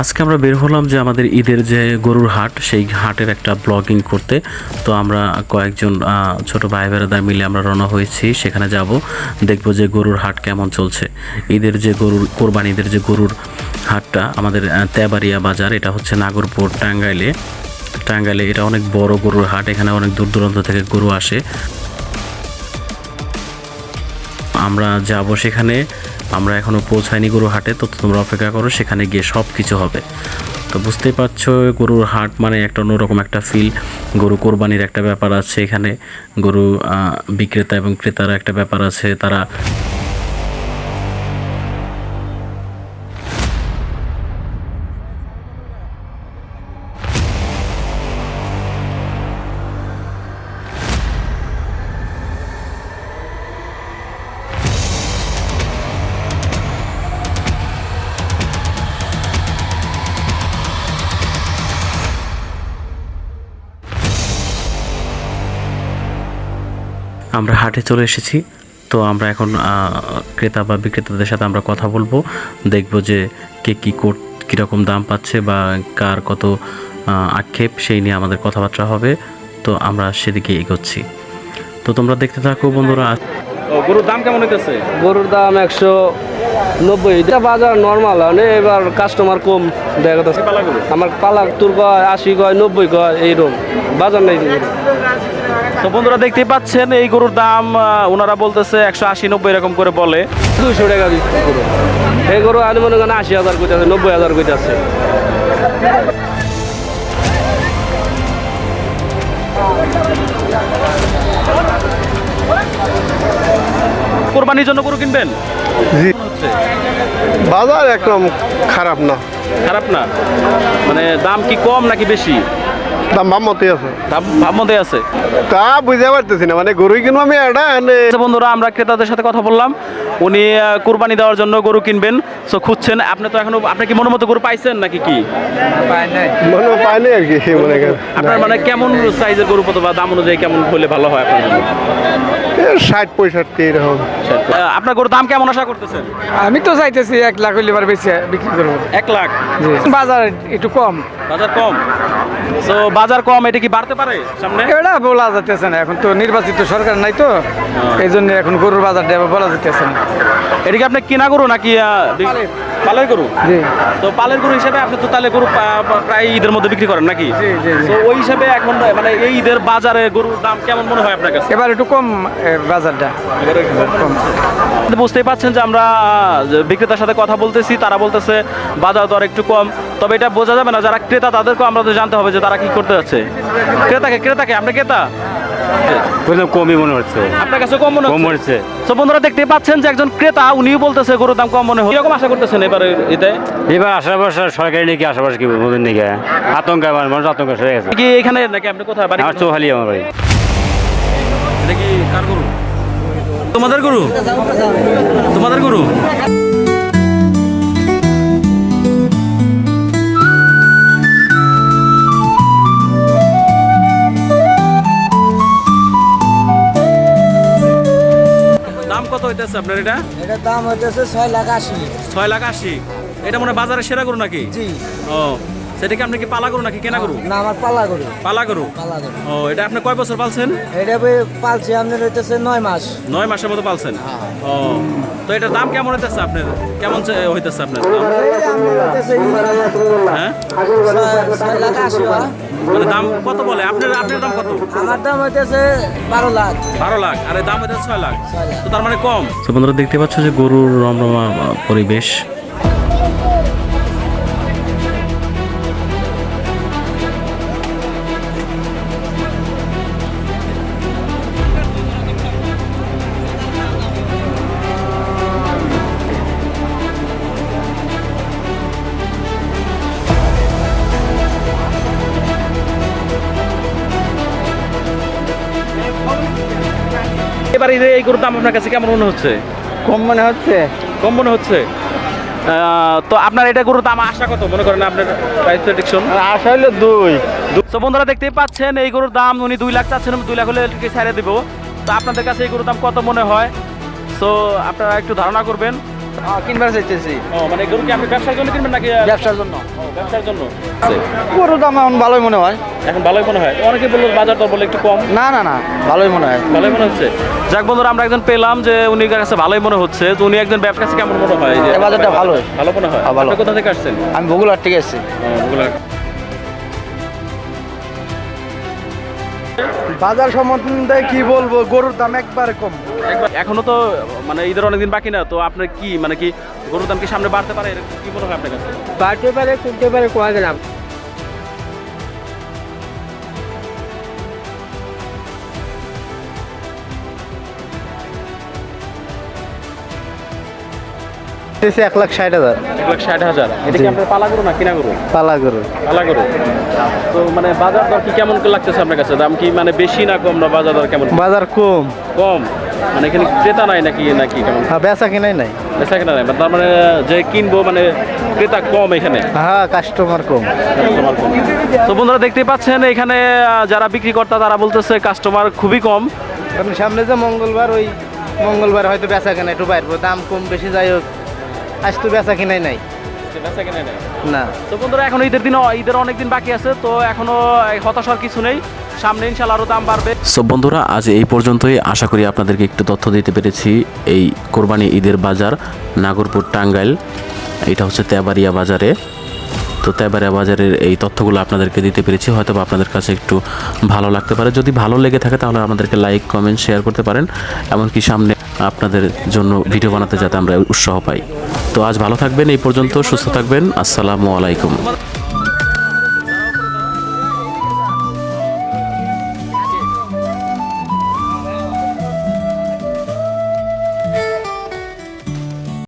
আজকে আমরা বের হলাম যে আমাদের ঈদের যে গরুর হাট সেই হাটের একটা ব্লগিং করতে। তো আমরা কয়েকজন ছোট ভাই বেড়াদার মিলে আমরা রওনা হয়েছি। সেখানে যাব দেখব যে গরুর হাট কেমন চলছে। ঈদের যে গরুর কোরবানি ঈদের যে গরুর হাটটা আমাদের আহ, তেবাড়িয়া বাজার এটা হচ্ছে নাগরপুর টাঙ্গাইলে। টাঙ্গাইলে এটা অনেক বড় গরুর হাট এখানে অনেক দূর দূরান্ত থেকে গরু আসে। আমরা যাব সেখানে। আমরা এখনও পৌঁছাইনি গরু হাটে, তো তোমরা অপেক্ষা করো, সেখানে গিয়ে সব কিছু হবে। তো বুঝতেই পারছ, গরুর হাট মানে একটা অন্যরকম একটা ফিল গরু কোরবানির একটা ব্যাপার আছে এখানে, গরু বিক্রেতা এবং ক্রেতারা একটা ব্যাপার আছে, তারা আমরা হাটে চলে এসেছি। তো আমরা এখন ক্রেতা বা বিক্রেতাদের সাথে আমরা কথা বলব। দেখব যে কে কী কোট কীরকম দাম পাচ্ছে বা কার কত আক্ষেপ সেই নিয়ে আমাদের কথাবার্তা হবে। তো আমরা সেদিকে এগোচ্ছি। তো তোমরা দেখতে থাকো বন্ধুরা। গরুর দাম কেমন হইতেছে? গরুর দাম একশো নব্বই। এটা বাজার নর্মাল মানে এবার কাস্টমার কম দেখা যাচ্ছে। আমার পালা তোর কয় আশি কয় নব্বই কয় এইরকম। বাজার নেই তো বন্ধুরা দেখতেই পাচ্ছেন এই গরুর দাম ওনারা বলতেছে একশো আশি নব্বই এরকম করে বলে। দুইশো টাকা গরু এই গরু আমি মনে করেন আশি হাজার কইতে আছে নব্বই হাজার কইতে আছে। কোরবানির জন্য গরু কিনবেন? জি। বাজার একদম খারাপ না। খারাপ না? মানে দাম কি কম নাকি বেশি? দাম ভাব মতোই আছে। দাম ভাব মধ্যে আছে? তা বুঝতে পারতেছি না মানে গরুই কিনবো আমি এটা আচ্ছা বন্ধুরা আমরা ক্রেতাদের সাথে কথা বললাম। উনি কুরবানি দেওয়ার জন্য গরু কিনবেন সো খুঁজছেন। আপনি তো এখনও আপনি কি মনের মতো গরু পাইছেন নাকি কি? মনে পাইনি আর কি আপনার মানে কেমন সাইজের গরু বা দাম অনুযায়ী কেমন হলে ভালো হয় আপনার জন্য? ষাট পঁয়ষট্টি এরকম। আপনার গরুর দাম কেমন আশা করতেছেন? আমি তো চাইতেছি এক লাখ হইলে এবার বেশি বিক্রি করব। এক লাখ? বাজার একটু কম। বাজার কম? তো বাজার কম এটা কি বাড়তে পারে সামনে? এটা বলা যেতেছে না এখন তো নির্বাচিত সরকার নাই তো। এই জন্য এখন গরুর বাজারটা এবার বলা যেতেছে না। এটা কি আপনি কেনা গরু নাকি পালের গরু? জি। তো পালের গরু হিসেবে আপনি তো তাহলে গরু প্রায় ঈদের মধ্যে বিক্রি করেন নাকি? জি, জি, জি। তো ওই হিসাবে এখন মানে এই ঈদের বাজারে গরুর দাম কেমন মনে হয় আপনার কাছে? এবার একটু কম বাজারটা। কম। বুঝতেই পাচ্ছেন যে আমরা বিক্রেতার সাথে কথা বলতেছি তারা বলতেছে বাজার দর একটু কম। তবে এটা বোঝা যাবে না যারা ক্রেতা তাদেরকেও আমরা তো জানতে হবে যে তারা কি করতে যাচ্ছে। ক্রেতাকে ক্রেতাকে আপনি ক্রেতা? কমই মনে হচ্ছে। আপনার কাছে কম মনে কম হচ্ছে হচ্ছে। তো বন্ধুরা দেখতে পাচ্ছেন যে একজন ক্রেতা উনিও বলতেছে গরুর দাম কম মনে হয় এরকম আশা করতেছেন এবারে এতে এবার আশেপাশে সরকারি নাকি আশেপাশে কি মধ্যে নাকি? আতঙ্ক মানুষ আতঙ্ক গেছে। কি এখানে নাকি? আপনি কোথায়? বাড়ি আমার চৌহালি আমার বাড়ি। এটা কি কার গরু? তোমাদের গরু? তোমাদের গরু? দাম কত হইতেছে আপনার এটা? এটার দাম হইতেছে ছয় লাখ আশি। ছয় লাখ আশি। এটা মনে বাজারে সেরা গরু নাকি? জি। ও সেটা কি আপনি কি পালা গরু নাকি কেনা গরু? না আমার পালা গরু। পালা গরু? পালা গরু। ও এটা আপনি কয় বছর পালছেন? এটা পালছি আপনার হইতেছে নয় মাস। নয় মাসের মতো পালছেন? ও তো এটার দাম কেমন হইতেছে আপনার? কেমন চে- হইতেছে আপনার? দাম? হ্যাঁ? ছয় লাখ আশি হয়। মানে দাম কত বলে? আপনার আপনার দাম কত? আমার দাম হইতেছে বারো লাখ। বারো লাখ। আর দাম হইতেছে ছয় লাখ। তো তার মানে কম? তো বন্ধুরা দেখতে পাচ্ছ যে গরুর রমরমা পরিবেশ। এবার এই এই গরুর দাম আপনার কাছে কেমন মনে হচ্ছে? কম মনে হচ্ছে। কম মনে হচ্ছে? তো আপনার এটা গরুর দাম আশা কত? মনে করেন আপনার প্রাইস প্রেডিকশন আশা হলো দুই। তো বন্ধুরা দেখতেই পাচ্ছেন এই গরুর দাম উনি দুই লাখ চাচ্ছেন দুই লাখ হলে ছাড়িয়ে দেবো দিব। তো আপনাদের কাছে এই গরুর দাম কত মনে হয়? তো আপনারা একটু ধারণা করবেন। কিনবার চাইতেছি। ও মানে গরু কি আপনি ব্যবসার জন্য কিনবেন নাকি ব্যবসার জন্য। ব্যবসার জন্য? গরুর দাম এখন ভালোই মনে হয়। এখন ভালোই মনে হয়। অনেকে বলল বাজার দর বলে একটু কম। না না না ভালোই মনে হয়। ভালোই মনে হচ্ছে? যাক বন্ধুরা আমরা একজন পেলাম যে উনি কাছে ভালোই মনে হচ্ছে। তো উনি একজন ব্যবসা কাছে কেমন মনে হয়? বাজারটা। ভালো মনে হয়? হ্যাঁ, ভালো। কোথা থেকে আসছেন? আমি বগুলার থেকে এসেছি। ও, বাজার সম্বন্ধে কি বলব? গরুর দাম একবার কম। একবার- এখনও তো মানে ঈদের অনেকদিন বাকি না তো আপনার কি মানে কি গরুর দাম কি সামনে বাড়তে পারে? কি মনে হয় আপনার কাছে? বাড়তে পারে কমতে পারে কোয়া গেলাম এক লাখ ষাট হাজার। এক লাখ ষাট হাজার। এটা কি আপনার পালা গরু না কিনা গরু? পালা গরু। পালা গরু। তো মানে বাজার দর কি কেমন লাগতেছে আপনার কাছে? দাম কি মানে বেশি না কম না বাজার দর কেমন? বাজার কম। কম? মানে এখানে ক্রেতা নাই নাকি নাকি কেমন? হ্যাঁ বেচা কিনাই নাই। বেচা কেনা নাই। তার মানে যে কিনবো মানে ক্রেতা কম এখানে। হ্যাঁ কাস্টমার কম। কাস্টমার কম। তো বন্ধুরা দেখতে পাচ্ছেন এখানে যারা বিক্রি বিক্রিকর্তা তারা বলতেছে কাস্টমার খুবই কম। কারণ সামনে যে মঙ্গলবার ওই মঙ্গলবার হয়তো বেচা কেনা একটু বাড়বো দাম কম বেশি যাই হোক। আজ তো বেচা কিনাই নাই। না। তো বন্ধুরা এখন ঈদের দিন ঈদের অনেক দিন বাকি আছে তো এখনও হতাশার কিছু নেই। সামনে ইনশাল্লাহ আরও দাম বাড়বে। সো বন্ধুরা আজ এই পর্যন্তই। আশা করি আপনাদেরকে একটু তথ্য দিতে পেরেছি। এই কোরবানি ঈদের বাজার নাগরপুর টাঙ্গাইল। এটা হচ্ছে তেবাড়িয়া বাজারে। তো তেবাড়িয়া বাজারের এই তথ্যগুলো আপনাদেরকে দিতে পেরেছি। হয়তো বা আপনাদের কাছে একটু ভালো লাগতে পারে। যদি ভালো লেগে থাকে তাহলে আমাদেরকে লাইক কমেন্ট শেয়ার করতে পারেন। এমনকি সামনে আপনাদের জন্য ভিডিও বানাতে যাতে আমরা উৎসাহ পাই। তো আজ ভালো থাকবেন এই পর্যন্ত সুস্থ থাকবেন। আসসালামু আলাইকুম।